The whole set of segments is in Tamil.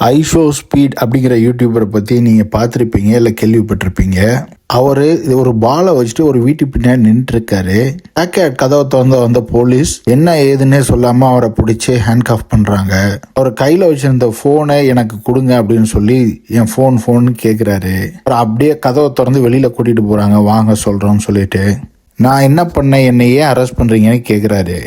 ஐஷோ ஸ்பீட் அப்படிங்கிற யூடியூபரை பற்றி நீங்கள் பார்த்துருப்பீங்க இல்லை கேள்விப்பட்டிருப்பீங்க. அவர் ஒரு பாலை வச்சுட்டு ஒரு வீட்டு பின்னாடி நின்றுருக்காரு பேக்கெட் கதவை திறந்து வந்த போலீஸ் என்ன ஏதுன்னே சொல்லாமல் அவரை பிடிச்சி ஹேண்ட் ஆஃப் பண்ணுறாங்க அவர் கையில் வச்சிருந்த ஃபோனை எனக்கு கொடுங்க அப்படின்னு சொல்லி என் ஃபோன் ஃபோன் கேட்குறாரு அப்புறம் அப்படியே கதவை திறந்து வெளியில் கூட்டிகிட்டு போகிறாங்க வாங்க சொல்கிறோம்னு சொல்லிட்டு. நான் என்ன பண்ணேன்? என்னை ஏன் அரெஸ்ட் பண்ணுறீங்கன்னு கேட்குறாரு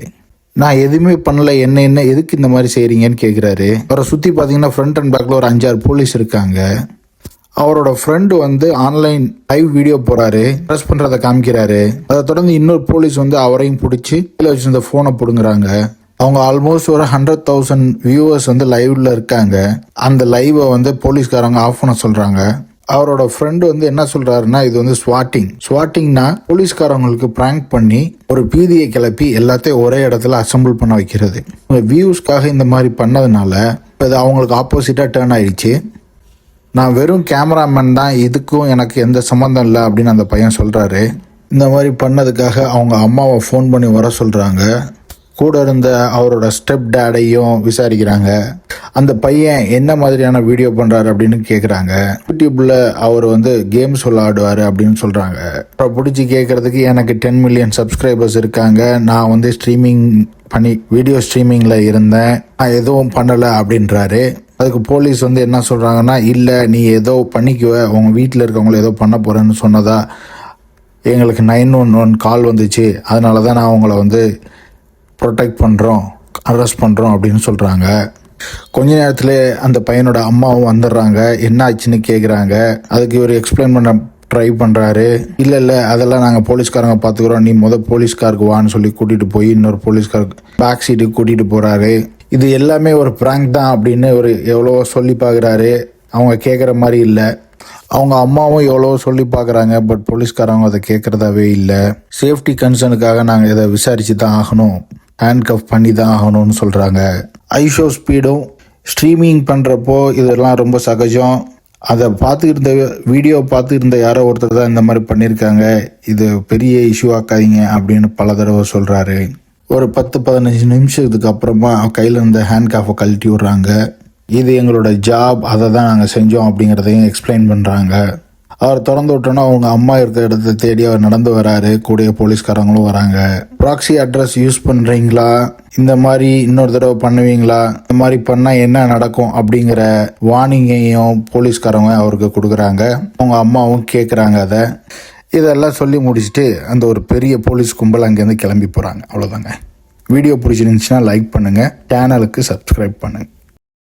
நான் எதுவுமே பண்ணல என்ன என்ன எதுக்கு இந்த மாதிரி செய்கிறீங்கன்னு கேட்குறாரு அவரை சுற்றி பார்த்தீங்கன்னா ஃப்ரண்ட் அண்ட் பேக்கில் ஒரு அஞ்சாறு போலீஸ் இருக்காங்க. அவரோட ஃப்ரெண்டு வந்து ஆன்லைன் லைவ் வீடியோ போகிறாரு அரெஸ்ட் பண்ணுறதை காமிக்கிறாரு. அதை தொடர்ந்து இன்னொரு போலீஸ் வந்து அவரையும் பிடிச்சி கீழே வச்சிருந்த ஃபோனை பிடுங்குறாங்க. அவங்க ஆல்மோஸ்ட் ஒரு ஹண்ட்ரட் தௌசண்ட் வியூவர்ஸ் வந்து லைவ்ல இருக்காங்க. அந்த லைவை வந்து போலீஸ்காரங்க ஆஃப் பண்ண சொல்கிறாங்க அவரோட ஃப்ரெண்டு வந்து என்ன சொல்றாருன்னா இது வந்து ஸ்வாட்டிங் ஸ்வாட்டிங்னா போலீஸ்காரங்களுக்கு பிராங்க் பண்ணி ஒரு பீதியை கிளப்பி எல்லாத்தையும் ஒரே இடத்துல அசெம்பிள் பண்ண வைக்கிறது. வியூஸ்க்காக இந்த மாதிரி பண்ணதுனால இப்போ இது அவங்களுக்கு ஆப்போசிட்டாக டேர்ன் ஆயிடுச்சு. நான் வெறும் கேமராமேன் தான் இதுக்கும் எனக்கு எந்த சம்மந்தம் இல்லை அப்படின்னு அந்த பையன் சொல்கிறாரு இந்த மாதிரி பண்ணதுக்காக அவங்க அம்மாவை ஃபோன் பண்ணி வர சொல்கிறாங்க கூட இருந்த அவரோட ஸ்டெப் டேடையும் விசாரிக்கிறாங்க. அந்த பையன் என்ன மாதிரியான வீடியோ பண்ணுறாரு அப்படின்னு கேட்குறாங்க யூடியூப்பில் அவர் வந்து கேம்ஸ் விளாடுவார் அப்படின்னு சொல்கிறாங்க அப்புறம் பிடிச்சி கேட்குறதுக்கு எனக்கு டென் மில்லியன் சப்ஸ்கிரைபர்ஸ் இருக்காங்க. நான் வந்து ஸ்ட்ரீமிங் பண்ணி வீடியோ ஸ்ட்ரீமிங்கில் இருந்தேன். நான் எதுவும் பண்ணலை அப்படின்றாரு. அதுக்கு போலீஸ் வந்து என்ன சொல்கிறாங்கன்னா இல்லை நீ ஏதோ பண்ணிக்குவ உங்கள் வீட்டில் இருக்கவங்கள ஏதோ பண்ண போகிறேன்னு சொன்னதா எங்களுக்கு நைன் ஒன் ஒன் கால் வந்துச்சு. அதனால தான் நான் உங்களை வந்து ப்ரொடெக்ட் பண்ணுறோம் அரெஸ்ட் பண்ணுறோம் அப்படின்னு சொல்கிறாங்க கொஞ்ச நேரத்தில் அந்த பையனோட அம்மாவும் வந்துடுறாங்க. என்ன ஆச்சுன்னு கேட்குறாங்க அதுக்கு இவர் எக்ஸ்பிளைன் பண்ண ட்ரை பண்ணுறாரு இல்லை இல்லை அதெல்லாம் நாங்கள் போலீஸ்காரங்க பார்த்துக்குறோம் நீ முத போலீஸ்காருக்கு வான்னு சொல்லி கூட்டிகிட்டு போய் இன்னொரு போலீஸ்காருக்கு பேக் சீட்டுக்கு கூட்டிகிட்டு போகிறாரு இது எல்லாமே ஒரு ப்ராங்க் தான் அப்படின்னு ஒரு எவ்வளோ சொல்லி பார்க்குறாரு அவங்க கேட்குற மாதிரி இல்லை. அவங்க அம்மாவும் எவ்வளோ சொல்லி பார்க்குறாங்க பட் போலீஸ்காரங்க அதை கேட்குறதாவே இல்லை. சேஃப்டி கன்சர்னுக்காக நாங்கள் இதை விசாரித்து தான் ஆகணும். ஹேண்ட் கஃப் பண்ணி தான் ஆகணும்னு சொல்கிறாங்க ஐஷோ ஸ்பீடும் ஸ்ட்ரீமிங் பண்ணுறப்போ இதெல்லாம் ரொம்ப சகஜம். அதை பார்த்துக்கிட்டு இருந்த வீடியோ பார்த்துக்கிட்டு இருந்த யாரோ ஒருத்தர் தான் இந்த மாதிரி பண்ணியிருக்காங்க. இது பெரிய இஷ்யூ ஆக்காதீங்க அப்படின்னு பல தடவை சொல்கிறாரு ஒரு பத்து பதினஞ்சு நிமிஷத்துக்கு அப்புறமா கையில் இருந்த ஹேண்ட் காஃபை கழட்டி விட்றாங்க. இது எங்களோட ஜாப் அதை தான் நாங்கள் செஞ்சோம் அப்படிங்கிறதையும் எக்ஸ்பிளைன் பண்ணுறாங்க அவர் திறந்து விட்டோன்னா அவங்க அம்மா இருக்கிற இடத்த தேடி அவர் நடந்து வராரு. கூடிய போலீஸ்காரங்களும் வராங்க. ப்ராக்சி அட்ரஸ் யூஸ் பண்ணுறீங்களா இந்த மாதிரி இன்னொரு தடவை பண்ணுவீங்களா? இந்த மாதிரி பண்ணால் என்ன நடக்கும் அப்படிங்கிற வார்னிங்கையும் போலீஸ்காரங்க அவருக்கு கொடுக்குறாங்க. அவங்க அம்மாவும் கேட்குறாங்க அதை. இதெல்லாம் சொல்லி முடிச்சுட்டு அந்த ஒரு பெரிய போலீஸ் கும்பல் அங்கேருந்து கிளம்பி போகிறாங்க அவ்வளோதாங்க வீடியோ பிடிச்சிருந்துச்சுன்னா லைக் பண்ணுங்கள் சேனலுக்கு சப்ஸ்கிரைப் பண்ணுங்கள்